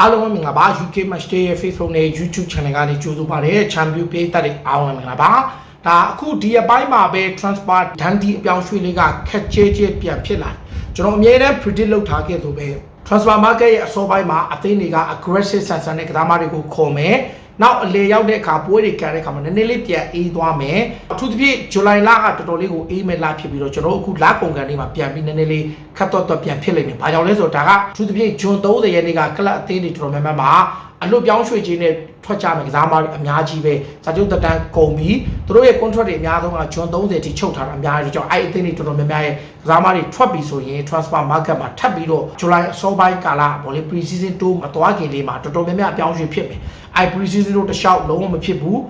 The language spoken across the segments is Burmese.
အားလုံးပဲမင်္ဂလာပါ UK Match Day ရဲ့ Facebook နဲ့ YouTube Channel ကနေကြိုဆိုပါရစေ။ Champion ပေးတက်တဲ့အားလုံးပဲမင်္ဂလာပါ။ဒါအခုဒီအပိုင်းမှာပဲ transfer ဒန်ဒီအပြောင်းရွှေ့လေးကခက်ချဲချဲပြန်ဖြစ်လာတယ်။ကျွန်တော်အမြဲတမ်း predict လုပ်ထားခဲ့သူပဲ transfer market ရဲ့အစောပိုင်းမှာအသင်းတွေက aggressive ဆန်ဆန်နဲ့ကစားမတွေကိုခေါ်မယ်။ နောက်အလေရောက်တဲ့အခါပွဲတွေကန်တဲ့အခါမှာနည်းနည်းလေးပြန်အေးသွားမယ်။အထူးသဖြင့်ဇူလိုင်လကတော်တော်လေးကိုအေးမဲ့လဖြစ်ပြီးတော့ကျွန်တော်တို့အခုလကုန်ကန်လေးမှာပြန်ပြီးနည်းနည်းလေးခတ်တော့တော့ပြန်ဖြစ်လိမ့်မယ်။ဘာကြောင့်လဲဆိုတော့ဒါကအထူးသဖြင့်ဂျွန်30ရက်နေ့ကကလပ်အသင်းတွေတော်တော်များများမှာအလွတ်ပြောင်းရွှေ့ခြင်းနဲ့ထွက်ကြမယ်ကစားမတွေအများကြီးပဲစာချုပ်တက်တန်းကုန်ပြီးသူတို့ရဲ့ contract တွေအများဆုံးကဂျွန်30ထိချုပ်ထားတာအများကြီးကြောင့်အဲ့အသင်းတွေတော်တော်များများရဲ့ကစားမတွေထွက်ပြီးဆိုရင် transfer market မှာထပ်ပြီးတော့ဇူလိုင်အစောပိုင်းကာလဗောလေ pre season 2မသွားခင်လေးမှာတော်တော်များများအပြောင်းရွှေ့ဖြစ်မယ် အဲ့ pre season တို့တစ်လျှောက်လုံးဝမဖြစ်ဘူး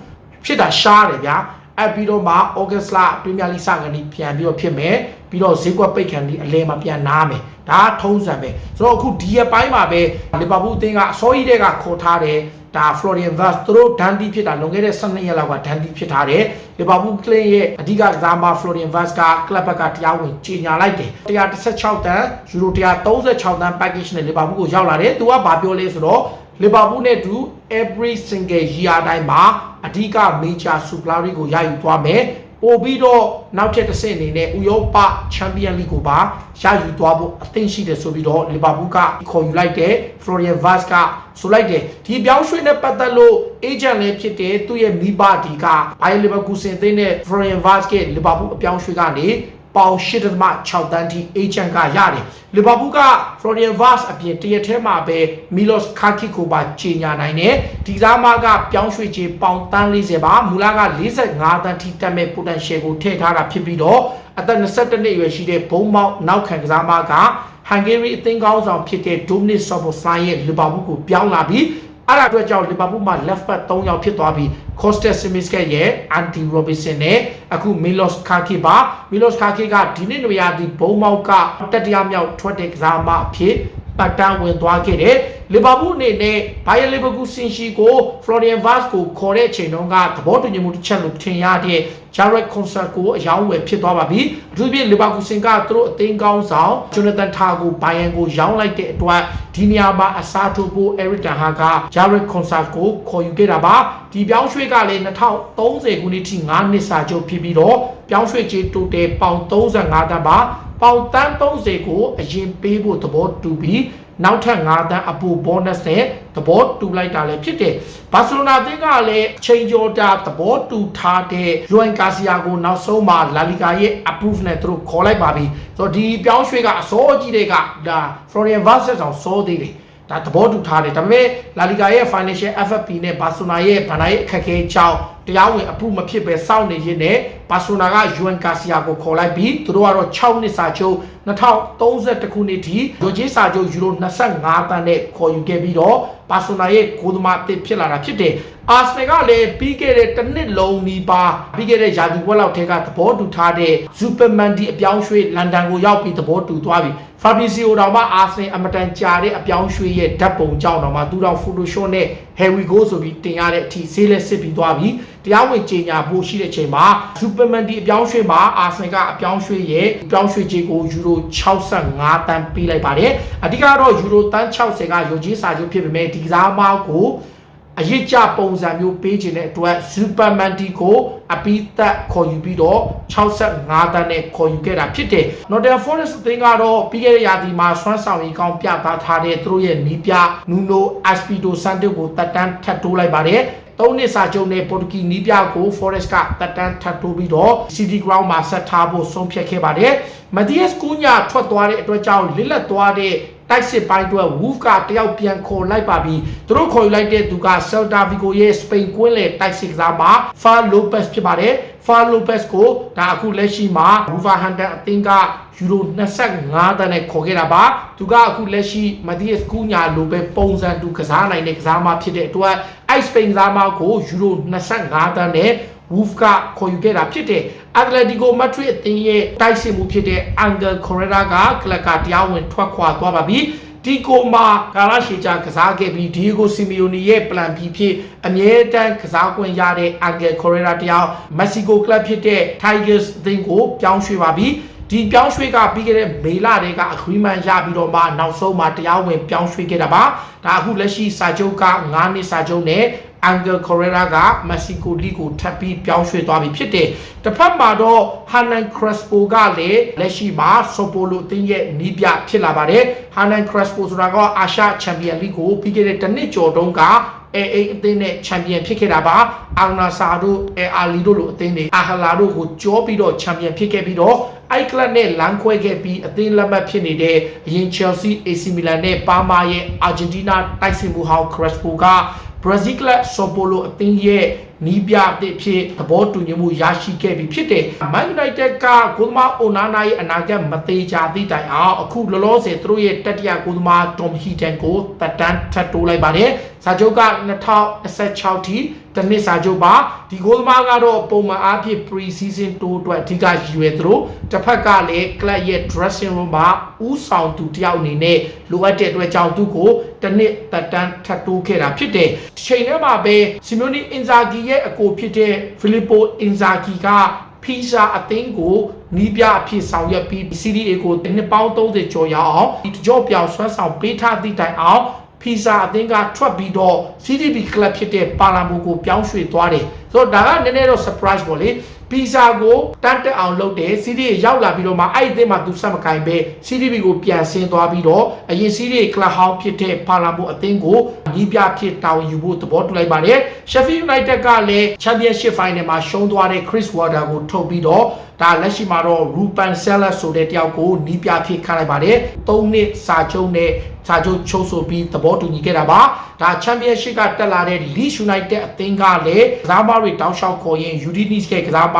ဖြစ်တာရှားတယ်ဗျာအဲ့ပြီးတော့မှ August လပရီးမီယာလိစကနေပြန်ပြီးတော့ဖြစ်မယ်ပြီးတော့ဈေးကွက်ပိတ်ခံပြီးအလဲမှာပြန်နားမယ်ဒါကထုံးစံပဲဆိုတော့အခုဒီရက်ပိုင်းမှာပဲလီဗာပူးအသင်းကအစောကြီးတဲ့ကခေါ်ထားတယ်ဒါ Florian Wirtz သူတို့ဒန်ဒီဖြစ်တာလွန်ခဲ့တဲ့12ရက်လောက်ကဒန်ဒီဖြစ်ထားတယ်လီဗာပူးကလင်းရဲ့အဓိကကစားမ Florian Wirtz ကကလပ်ဘက်ကတရားဝင်ကြေညာလိုက်တယ်116တန်ယူရို136တန် package နဲ့လီဗာပူးကိုရောက်လာတယ်သူကဘာပြောလဲဆိုတော့ လီဗာပူးနဲ့တူ every single year တိုင်းမှာအဓိက major super league ကိုရယူသွားမယ်ပို့ပြီးတော့နောက်ထပ်တစ်ဆင့်အနေနဲ့ဥရောပချန်ပီယံလိကိုပါရယူသွားဖို့အသင့်ရှိတယ်ဆိုပြီးတော့လီဗာပူးကခေါ်ယူလိုက်တဲ့ Florian Wirtz ကဆိုလိုက်တယ်ဒီပြောင်းရွှေ့နဲ့ပတ်သက်လို့ agent လည်းဖြစ်တယ်သူ့ရဲ့မိဘဒီကဘိုင်လီဗာပူးစင်သိန်းနဲ့ Florian Wirtz ကလီဗာပူးအပြောင်းရွှေ့ကနေ ပေါင်8.6တန်းထိ agent ကရတယ်လီဗာပူးက Florian Wirtz အပြင်တရက်ထဲမှာပဲ Milos Kaki ကိုပါကြီးညာနိုင်တယ်ဒီစားမကပြောင်းရွှေ့ခြင်းပေါင်တန်း40ပါမူလက45တန်းထိတက်မဲ့ potential ကိုထည့်ထားတာဖြစ်ပြီးတော့အသက်22နှစ်အရွယ်ရှိတဲ့ဘုံမောက်နောက်ခံကစားမကဟန်ဂေရီအသင်းကောင်းဆောင်ဖြစ်တဲ့ Dominic Szoboszlai ရဲ့လီဗာပူးကိုပြောင်းလာပြီး အဲ့ဒါအတွက်ကြောင့်လီဗာပူးမှာ left back 3ယောက်ဖြစ်သွားပြီး Costas Simiskek ရဲ့ Andy Robertson နဲ့အခု Milos Kaki ပါ Milos Kaki ကဒီနေ့နွေရာသီဘုံမောက်ကတတိယမြောက်ထွက်တဲ့ကစားမအဖြစ် ပတ်တန်းဝင်သွားခဲ့တယ်လီဗာပူးအနေနဲ့ဘိုင်ယန်လီဗာပူးစင်ရှိကို Florian Wirtz ကိုခေါ်တဲ့အချိန်တုန်းကသဘောတူညီမှုတစ်ချက်လို့ထင်ရတဲ့ Jared Concert ကိုအယောင်းဝယ်ဖြစ်သွားပါပြီအထူးသဖြင့်လီဗာပူးစင်ကသူတို့အသင်းကောင်းဆောင် Jonathan Tah ကိုဘိုင်ယန်ကိုရောင်းလိုက်တဲ့အတွက်ဒီနေရာမှာအစားထိုးဖို့ Eric Ten Hag က Jared Concert ကိုခေါ်ယူခဲ့တာပါဒီပြောင်းရွှေ့ကလည်း2030ခုနှစ်ထိ9နှစ်စာချုပ်ဖြစ်ပြီးတော့ပြောင်းရွှေ့ခြင်းတိုတယ်ပေါင်35တန်းပါ ပေါင်တန်း30ကိုအရင်ပေးဖို့သဘောတူပြီးနောက်ထပ်9တန်းအပူ bonus နဲ့သဘောတူလိုက်တာလည်းဖြစ်တယ်။ဘာစီလိုနာအသင်းကလည်းအချိန်ကျော်တာသဘောတူထားတဲ့ Juan Garcia ကိုနောက်ဆုံးမှာ La Liga ရဲ့ approve နဲ့သူတို့ခေါ်လိုက်ပါပြီ။ဆိုတော့ဒီပြောင်းရွှေ့ကအစောကြီးတွေကဒါ Florian Wirtz ဆောင်စောသေးတယ်။ဒါသဘောတူထားတယ်ဒါပေမဲ့ La Liga ရဲ့ financial FFP နဲ့ Barcelona ရဲ့ဗန်နာရဲ့အခက်အခဲကြောင့် တရားဝင်အမှုမဖြစ်ပဲစောင့်နေရင်းနဲ့ Barcelona က Juan Garcia ကိုခေါ်လိုက်ပြီးသူတို့ကတော့6နှစ်စာချုပ်2031ခုနှစ်ထိဂျိုဂျေးစာချုပ်ယူရို25တန်းနဲ့ခေါ်ယူခဲ့ပြီးတော့ Barcelona ရဲ့ကိုသမားအသစ်ဖြစ်လာတာဖြစ်တယ်အာဆနယ်ကလည်းပြီးခဲ့တဲ့တစ်နှစ်လုံးနီးပါးပြီးခဲ့တဲ့ရာသီဝက်လောက်ထဲကသဘောတူထားတဲ့ Superman ဒီအပြောင်းရွှေ့လန်ဒန်ကိုရောက်ပြီးသဘောတူသွားပြီ Fabrizio တောင်မှအာဆနယ်အမတန်ကြာတဲ့အပြောင်းရွှေ့ရဲ့ဓာတ်ပုံကြောင့်တော့မှသူတော် Photoshop နဲ့ Harry Go ဆိုပြီးတင်ရတဲ့အထိဈေးလက်စစ်ပြီးသွားပြီ တရားဝင်ကြေညာဖို့ရှိတဲ့အချိန်မှာ Superman ဒီအပြောင်းရွှေ့မှာအာဆနယ်ကအပြောင်းရွှေ့ရဲ့အပြောင်းရွှေ့ခြင်းကိုယူရို65တန်းပေးလိုက်ပါတယ်အဓိကတော့ယူရိုတန်း60ကရုပ်ကြီးစာချုပ်ဖြစ်ပေမဲ့ဒီကစားမကိုအရစ်ကြပုံစံမျိုးပေးခြင်းတဲ့အတွက် Superman ဒီကိုအပိသက်ခေါ်ယူပြီးတော့65တန်းနဲ့ခေါ်ယူခဲ့တာဖြစ်တယ်။ Nottingham Forest အသင်းကတော့ပြီးခဲ့တဲ့ရာသီမှာဆွမ်းဆောင်ရည်ကောင်းပြသထားတဲ့သူတို့ရဲ့နီးပြ Nuno Espirito Santo ကိုတက်တန်းထပ်တိုးလိုက်ပါတယ်။ သုံးနှစ်စာချုပ်နဲ့ပေါ်တူဂီနီးပြကို Forest ကတက်တန်းထပ်တိုးပြီးတော့ City Ground မှာဆက်ထားဖို့ဆုံးဖြတ်ခဲ့ပါတယ်။ Matthias Cunha ထွက်သွားတဲ့အတွက်ကြောင့်လစ်လက်သွားတဲ့တိုက်စစ်ပိုင်းအတွက် Wolf ကတယောက်ပြန်ခေါ်လိုက်ပါပြီသူတို့ခေါ်ယူလိုက်တဲ့သူက Celta Vigo ရဲ့ Spain ကွင်းလေတိုက်စစ်ကစားမှာ Far Lopez ဖြစ်ပါတယ် Far Lopez ကိုဒါအခုလက်ရှိမှာ Wolverhampton အသင်းကယူရို25တန်းနဲ့ခေါ်ခဲ့တာပါသူကအခုလက်ရှိ Matthias Cunha လိုပဲပုံစံတူကစားနိုင်တဲ့ကစားမဖြစ်တဲ့အတွက်အဲ့ Spain ကစားမကိုယူရို25တန်းနဲ့ Wolf ကခေါ်ယူခဲ့တာဖြစ်တယ်။ Atletico Madrid အသင်းရဲ့တိုက်စစ်မှုဖြစ်တဲ့ Angel Correa ကကလပ်ကတရားဝင်ထွက်ခွာသွားပါပြီ။ ဒီကိုမာကာလာရှီချာကစားခဲ့ပြီးဒီယိုစီမီယိုနီရဲ့ plan B ဖြစ်အမြဲတမ်းကစားခွင့်ရတဲ့ Angel Correa တယောက်မက္ဆီကိုကလပ်ဖြစ်တဲ့ Tigers အသင်းကိုပြောင်းရွှေ့ပါပြီ။ ဒီပြောင်းရွှေ့ကပြီးခဲ့တဲ့မေလတွေက agreement ရပြီးတော့မှနောက်ဆုံးမှာတရားဝင်ပြောင်းရွှေ့ခဲ့တာပါဒါအခုလက်ရှိစာချုပ်က9နှစ်စာချုပ်နဲ့ Angel Correa က Mexico League ကိုထပ်ပြီးပြောင်းရွှေ့သွားပြီဖြစ်တယ်။တစ်ဖက်မှာတော့ Hernan Crespo ကလည်းလက်ရှိမှာ Sao Paulo အသင်းရဲ့နီးပြဖြစ်လာပါတယ်။ Hernan Crespo ဆိုတာကအာရှချန်ပီယံလိကိုပြီးခဲ့တဲ့တစ်နှစ်ကျော်တုန်းက AA အသင်းနဲ့ချန်ပီယံဖြစ်ခဲ့တာပါ။အောင်နာဆာတို့အဲအာလီတို့လိုအသင်းတွေအာဟလာတို့ကိုကြောပြီးတော့ချန်ပီယံဖြစ်ခဲ့ပြီးတော့ အိုက်ကလပ်နဲ့လမ်းခွဲခဲ့ပြီးအသင်းလက်မှတ်ဖြစ်နေတဲ့အရင် Chelsea AC Milan နဲ့ပါမာရဲ့ Argentina တိုက်စစ်မှုဟောင်း Crespo ကဘရာဇီးကလပ်ဆော်ပိုလိုအသင်းရဲ့နီးပြတစ်ဖြစ်သဘောတူညီမှုရရှိခဲ့ပြီဖြစ်တယ်။ Man United ကကိုသမားအိုနာနာရဲ့အနာဂတ်မသေးချာသည့်တိုင်အောင်အခုလောလောဆယ်သူတို့ရဲ့တတိယကိုသမား Tom Heaton ကိုတက်တန်းထပ်တိုးလိုက်ပါတယ်။စာချုပ်က2026ထိတနစ်စာချုပ်ပါဒီကိုသမားကတော့ပုံမှန်အားဖြင့် pre-season tour အတွက်အဓိကရည်ရွယ်သလိုတစ်ဖက်ကလည်း club ရဲ့ dressing room မှာဥဆောင်သူတယောက်အနေနဲ့လိုအပ်တဲ့အတွက်ကြောင့်သူ့ကိုတနစ်တက်တန်းထပ်တိုးခဲ့တာဖြစ်တယ်။ဒီချိန်ထဲမှာပဲ Simone Inzaghi ရဲ့အကိုဖြစ်တဲ့ Filippo Inzaghi ကဖီဇာအသင်းကိုနီးပြအဖြစ်ဆောင်ရွက်ပြီး CDA ကိုနှစ်ပေါင်း30ကျော်ရအောင်ဒီကြော့ပြောင်ဆွမ်းဆောင်ပေးထားသည့်တိုင်အောင်ဖီဇာအသင်းကထွက်ပြီးတော့ CDB club ဖြစ်တဲ့ပါလာမိုကိုပြောင်းရွှေ့သွားတယ်ဆိုတော့ဒါကနည်းနည်းတော့ surprise ပေါ့လေ ပီဇာကိုတန်းတက်အောင်လုပ်တယ် CDB ရောက်လာပြီးတော့မှအဲ့ဒီအသင်းမှာသူဆက်မကင်ပဲ CDB ကိုပြန်ဆင်းသွားပြီးတော့အရင် CDB club ဟောင်းဖြစ်တဲ့ပါလာမိုအသင်းကိုနီးပြဖြစ်တောင်းယူဖို့သဘောတူလိုက်ပါတယ် Sheffield United ကလည်း Championship Final မှာရှုံးသွားတဲ့ Chris Water ကိုထုတ်ပြီးတော့ဒါလက်ရှိမှာတော့ Ruben Sellers ဆိုတဲ့တယောက်ကိုနီးပြဖြစ်ခန့်လိုက်ပါတယ်၃နှစ်စာချုပ်နဲ့စာချုပ်ချုပ်ဆိုပြီးသဘောတူညီခဲ့တာပါဒါချန်ပီယံရှစ်ကတက်လာတဲ့ Leeds United အသင်းကလည်းကစားမတွေတောင်းလျှောက်ခေါ်ရင် Udinese ရဲ့ကစားမ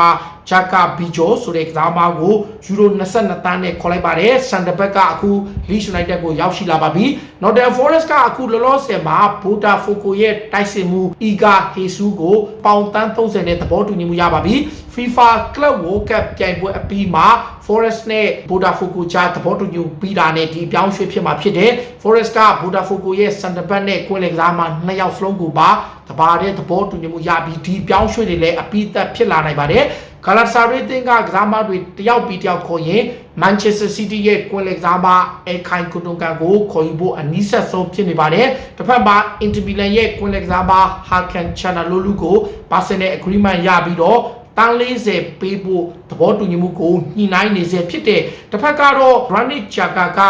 ဂျာကာဘီဂျိုဆိုတဲ့ကစားမကိုယူရို22တန်းနဲ့ခေါ်လိုက်ပါတယ်စန်ဒဘက်ကအခု Leeds United ကိုရောက်ရှိလာပါပြီ Nottingham Forest ကအခုလောလောဆယ်မှာ Botafogo ရဲ့တိုက်စစ်မှု Iga Jesus ကိုပေါင်တန်း30နဲ့သဘောတူညီမှုရပါပြီ FIFA Club World Cup ပြိုင်ပွဲအပြီးမှာ Forest နဲ့ Botafogo ကြားသဘောတူညီပြီးတာနဲ့ဒီပြောင်းရွှေ့ဖြစ်မှာဖြစ်တယ် Forest က Botafogo ရဲ့ center back နဲ့ကွင်းလက်ကစားမှာနှစ်ယောက်စလုံးကိုပါတပါတဲ့သဘောတူညီမှုရပြီးဒီပြောင်းရွှေ့တွေလည်းအပြီးသက်ဖြစ်လာနိုင်ပါတယ်ဂလာဆာရီတင်ကကစားမတွေတယောက်ပြီးတယောက်ခေါ်ရင် Manchester City ရဲ့ကွင်းလက်ကစားမအဲခိုင်ကွန်တိုကန်ကိုခေါ်ယူဖို့အနည်းဆက်ဆုံးဖြစ်နေပါတယ်တစ်ဖက်မှာ Inter Milan ရဲ့ကွင်းလက်ကစားမ Hakan Çalhanoğlu ကို Barcelona agreement ရပြီးတော့ တန်း40ပေးဖို့သဘောတူညီမှုကိုညှိနှိုင်းနေစေဖြစ်တဲ့ တစ်ဖက်ကတော့ Granit Xhaka က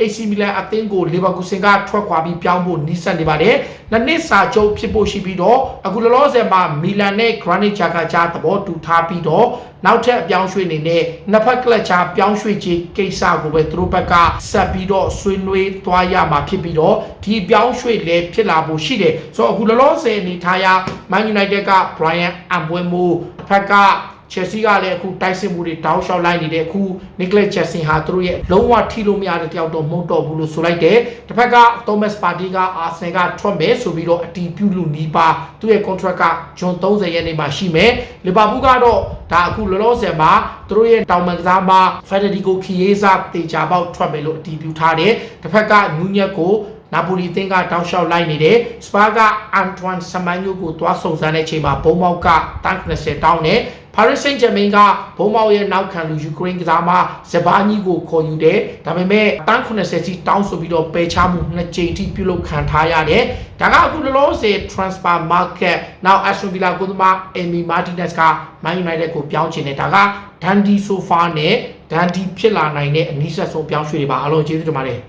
AC Milan အသင်းကို Leverkusen ကထွက်ခွာပြီးပြောင်းဖို့နှိစက်နေပါတယ်။နှစ်နှစ်စာချုပ်ဖြစ်ဖို့ရှိပြီးတော့အခုလောလောဆယ်မှာ Milan နဲ့ Granit Xhaka ကြားသဘောတူထားပြီးတော့နောက်ထပ်အပြောင်းရွှေ့နေနဲ့နှစ်ဖက်ကလပ်ချာပြောင်းရွှေ့ခြင်းကိစ္စကိုပဲသူတို့ဘက်ကဆက်ပြီးတော့ဆွေးနွေးသွားရမှာဖြစ်ပြီးတော့ဒီပြောင်းရွှေ့လည်းဖြစ်လာဖို့ရှိတယ်။ဆိုတော့အခုလောလောဆယ်အနေထားရ Man United က Brian Mbeumo တစ်ဖက်က Chelsea ကလည်းအခုတိုက်စစ်မှုတွေတောင်းလျှောက်လိုက်နေတဲ့အခု Nicolas Jackson ဟာသူတို့ရဲ့လုံးဝထိလို့မရတဲ့တယောက်တော့မဟုတ်တော့ဘူးလို့ဆိုလိုက်တယ်။တစ်ဖက်က Thomas Partey က Arsenal ကထွက်မယ်ဆိုပြီးတော့အတီးပြုလို့နီးပါသူ့ရဲ့ contract ကဂျွန်30ရက်နေ့မှာရှိမယ်။ Liverpool ကတော့ဒါအခုလောလောဆယ်မှာသူတို့ရဲ့တောင်ပန်ကစားမ Federico Chiesa တေချာပေါက်ထွက်မယ်လို့အတီးပြုထားတယ်။တစ်ဖက်က Nunez ကို နာပိုလီတင်ကတောက်လျှောက်လိုက်နေတယ်စပါကအန်တွမ်ဆမန်ယိုကိုတွားဆုံစမ်းတဲ့အချိန်မှာဘုံမောက်ကတန်း90တောင်းနဲ့ Paris Saint-Germain ကဘုံမောက်ရဲ့နောက်ခံလူယူကရိန်းကစားမဇဘာနီကိုခေါ်ယူတယ်ဒါပေမဲ့တန်း90စီတောင်းဆိုပြီးတော့ပယ်ချမှုနှစ်ကြိမ်ထိပြုလုပ်ခံထားရတယ်ဒါကအခုလောလောဆယ် transfer market နောက် Aston Villa ကိုသမား Emi Martinez က Man United ကိုပြောင်းချင်တယ်ဒါက Dandy Sofa နဲ့ Dandy ဖြစ်လာနိုင်တဲ့အနည်းဆက်ဆုံးပြောင်းရွှေ့တွေပါအားလုံးကျေးဇူးတင်ပါတယ်